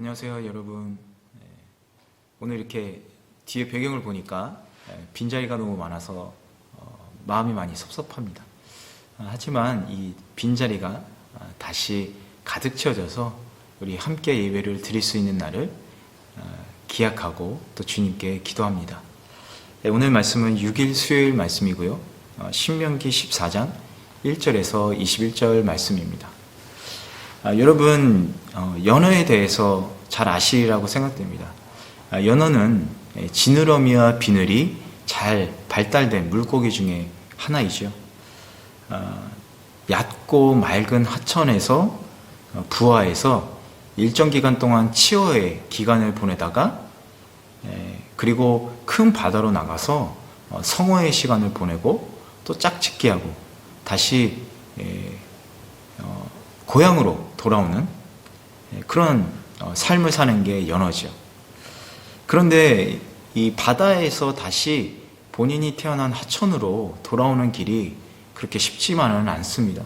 안녕하세요, 여러분. 네, 오늘 이렇게 뒤에 배경을 보니까 네, 빈자리가 너무 많아서 어, 마음이 많이 섭섭합니다. 아, 하지만 이 빈자리가 아, 다시 가득 채워져서 우리 함께 예배를 드릴 수 있는 날을 아, 기약하고 또 주님께 기도합니다. 네, 오늘 말씀은 6일 수요일 말씀이고요. 어, 신명기 14장 1절에서 21절 말씀입니다. 아, 여러분 어, 연어에 대해서 잘 아시리라고 생각됩니다. 아, 연어는 예, 지느러미와 비늘이 잘 발달된 물고기 중에 하나이죠. 아, 얕고 맑은 하천에서 어, 부하해서 일정 기간 동안 치어의 기간을 보내다가 예, 그리고 큰 바다로 나가서 어, 성어의 시간을 보내고 또 짝짓기 하고 다시 예, 어, 고향으로 돌아오는 예, 그런 어, 삶을 사는 게 연어죠. 그런데 이 바다에서 다시 본인이 태어난 하천으로 돌아오는 길이 그렇게 쉽지만은 않습니다.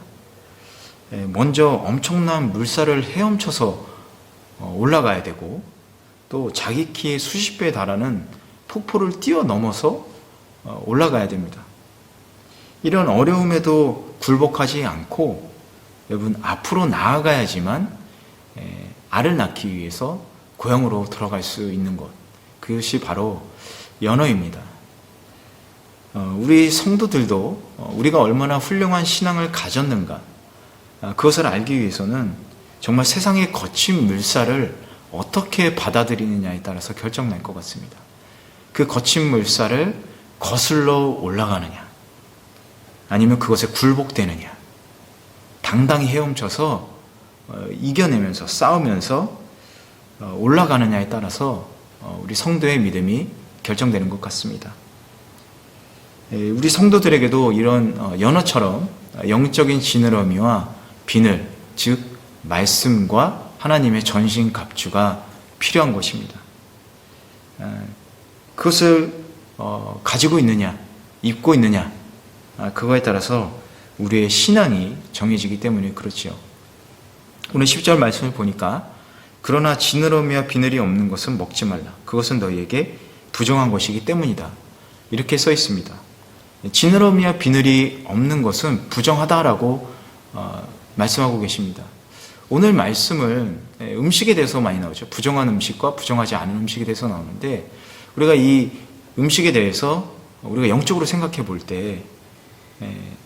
예, 먼저 엄청난 물살을 헤엄쳐서 어, 올라가야 되고 또 자기 키의 수십 배에 달하는 폭포를 뛰어넘어서 어, 올라가야 됩니다. 이런 어려움에도 굴복하지 않고 여러분 앞으로 나아가야지만 에, 알을 낳기 위해서 고향으로 돌아갈 수 있는 것 그것이 바로 연어입니다. 어, 우리 성도들도 어, 우리가 얼마나 훌륭한 신앙을 가졌는가 아, 그것을 알기 위해서는 정말 세상의 거친 물살을 어떻게 받아들이느냐에 따라서 결정날 것 같습니다. 그 거친 물살을 거슬러 올라가느냐 아니면 그것에 굴복되느냐 당당히 헤엄쳐서 어, 이겨내면서 싸우면서 어, 올라가느냐에 따라서 어, 우리 성도의 믿음이 결정되는 것 같습니다. 예, 우리 성도들에게도 이런 어, 연어처럼 영적인 지느러미와 비늘, 즉 말씀과 하나님의 전신 갑주가 필요한 것입니다. 아, 그것을 어, 가지고 있느냐, 입고 있느냐, 아, 그거에 따라서 우리의 신앙이 정해지기 때문에 그렇지요. 오늘 10절 말씀을 보니까 그러나 지느러미와 비늘이 없는 것은 먹지 말라. 그것은 너희에게 부정한 것이기 때문이다. 이렇게 써 있습니다. 지느러미와 비늘이 없는 것은 부정하다라고 어, 말씀하고 계십니다. 오늘 말씀은 음식에 대해서 많이 나오죠. 부정한 음식과 부정하지 않은 음식에 대해서 나오는데 우리가 이 음식에 대해서 우리가 영적으로 생각해 볼 때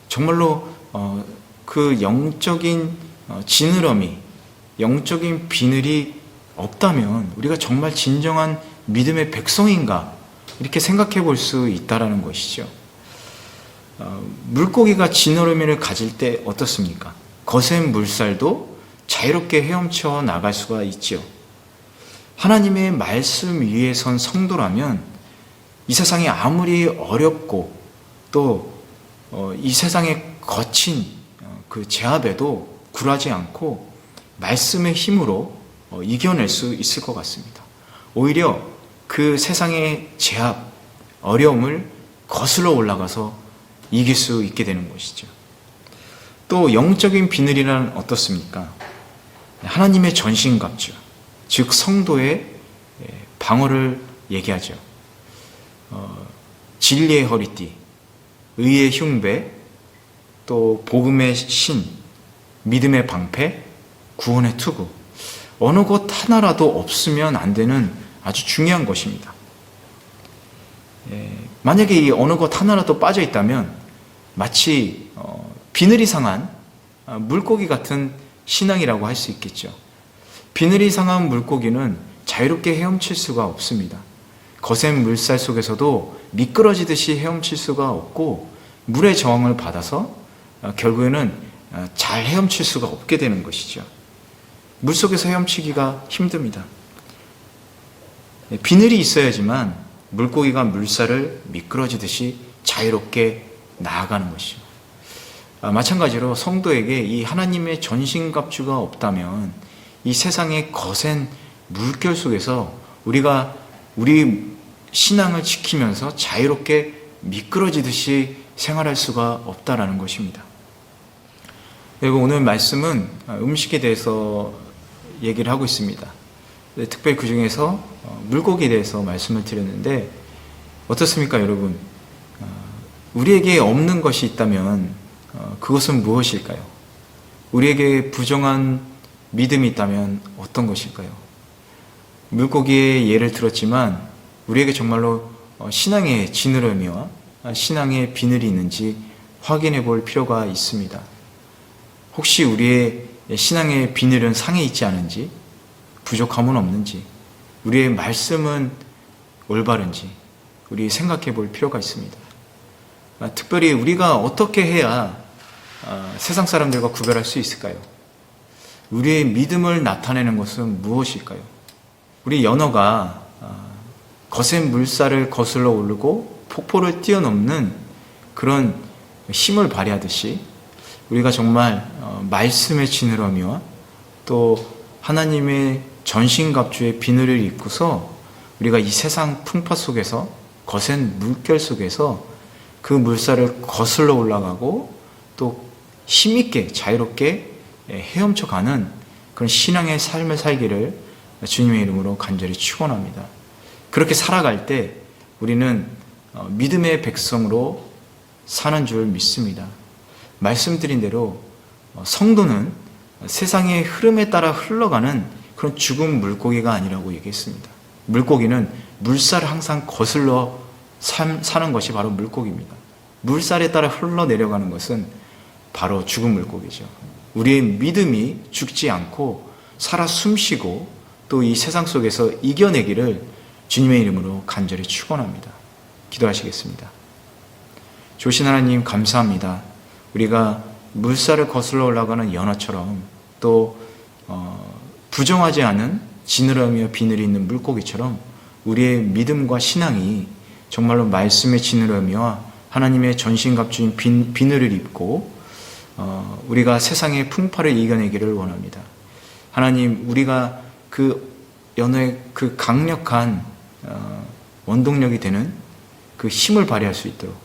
정말로 어, 그 영적인 어, 지느러미, 영적인 비늘이 없다면 우리가 정말 진정한 믿음의 백성인가 이렇게 생각해 볼 수 있다라는 것이죠. 어, 물고기가 지느러미를 가질 때 어떻습니까? 거센 물살도 자유롭게 헤엄쳐 나갈 수가 있지요. 하나님의 말씀 위에 선 성도라면 이 세상이 아무리 어렵고 또 이 어, 세상의 거친 어, 그 제압에도 굴하지 않고 말씀의 힘으로 어, 이겨낼 수 있을 것 같습니다. 오히려 그 세상의 제압, 어려움을 거슬러 올라가서 이길 수 있게 되는 것이죠. 또 영적인 비늘이란 어떻습니까? 하나님의 전신갑주, 즉 성도의 예, 방어를 얘기하죠. 어, 진리의 허리띠, 의의 흉배, 또 복음의 신, 믿음의 방패, 구원의 투구. 어느 것 하나라도 없으면 안 되는 아주 중요한 것입니다. 예, 만약에 이 어느 것 하나라도 빠져 있다면 마치 어, 비늘이 상한 어, 물고기 같은 신앙이라고 할 수 있겠죠. 비늘이 상한 물고기는 자유롭게 헤엄칠 수가 없습니다. 거센 물살 속에서도 미끄러지듯이 헤엄칠 수가 없고 물의 저항을 받아서 어, 결국에는 어, 잘 헤엄칠 수가 없게 되는 것이죠. 물 속에서 헤엄치기가 힘듭니다. 네, 비늘이 있어야지만 물고기가 물살을 미끄러지듯이 자유롭게 나아가는 것이죠. 아, 마찬가지로 성도에게 이 하나님의 전신갑주가 없다면 이 세상의 거센 물결 속에서 우리가 우리 신앙을 지키면서 자유롭게 미끄러지듯이 생활할 수가 없다라는 것입니다. 그리고 오늘 말씀은 음식에 대해서 얘기를 하고 있습니다. 네, 특별히 그 중에서 어, 물고기에 대해서 말씀을 드렸는데 어떻습니까, 여러분? 어, 우리에게 없는 것이 있다면 어, 그것은 무엇일까요? 우리에게 부정한 믿음이 있다면 어떤 것일까요? 물고기의 예를 들었지만 우리에게 정말로 어, 신앙의 지느러미와 신앙의 비늘이 있는지 확인해 볼 필요가 있습니다. 혹시 우리의 신앙의 비늘은 상해 있지 않은지, 부족함은 없는지, 우리의 말씀은 올바른지, 우리 생각해 볼 필요가 있습니다. 아, 특별히 우리가 어떻게 해야 아, 세상 사람들과 구별할 수 있을까요? 우리의 믿음을 나타내는 것은 무엇일까요? 우리 연어가 아, 거센 물살을 거슬러 오르고 폭포를 뛰어넘는 그런 힘을 발휘하듯이 우리가 정말 어, 말씀의 지느러미와 또 하나님의 전신갑주의 비늘을 입고서 우리가 이 세상 풍파 속에서 거센 물결 속에서 그 물살을 거슬러 올라가고 또 힘있게 자유롭게 예, 헤엄쳐 가는 그런 신앙의 삶을 살기를 주님의 이름으로 간절히 축원합니다. 그렇게 살아갈 때 우리는 어, 믿음의 백성으로 사는 줄 믿습니다. 말씀드린 대로 어, 성도는 세상의 흐름에 따라 흘러가는 그런 죽은 물고기가 아니라고 얘기했습니다. 물고기는 물살을 항상 거슬러 삶- 사는 것이 바로 물고기입니다. 물살에 따라 흘러내려가는 것은 바로 죽은 물고기죠. 우리의 믿음이 죽지 않고 살아 숨쉬고 또 이 세상 속에서 이겨내기를 주님의 이름으로 간절히 축원합니다. 기도하시겠습니다. 조신 하나님 감사합니다. 우리가 물살을 거슬러 올라가는 연어처럼 또 어, 부정하지 않은 지느러미와 비늘이 있는 물고기처럼 우리의 믿음과 신앙이 정말로 말씀의 지느러미와 하나님의 전신갑주인 빈- 비늘을 입고 어, 우리가 세상의 풍파를 이겨내기를 원합니다. 하나님, 우리가 그 연어의 그 강력한 어, 원동력이 되는 그 힘을 발휘할 수 있도록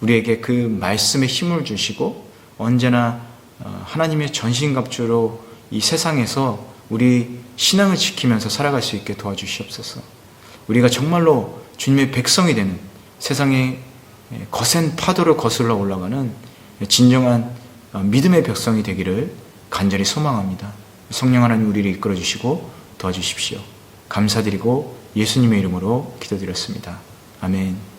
우리에게 그 말씀의 힘을 주시고 언제나 어, 하나님의 전신갑주로 이 세상에서 우리 신앙을 지키면서 살아갈 수 있게 도와주시옵소서. 우리가 정말로 주님의 백성이 되는 세상의 예, 거센 파도를 거슬러 올라가는 진정한 어, 믿음의 백성이 되기를 간절히 소망합니다. 성령 하나님 우리를 이끌어 주시고 도와주십시오. 감사드리고 예수님의 이름으로 기도드렸습니다. 아멘.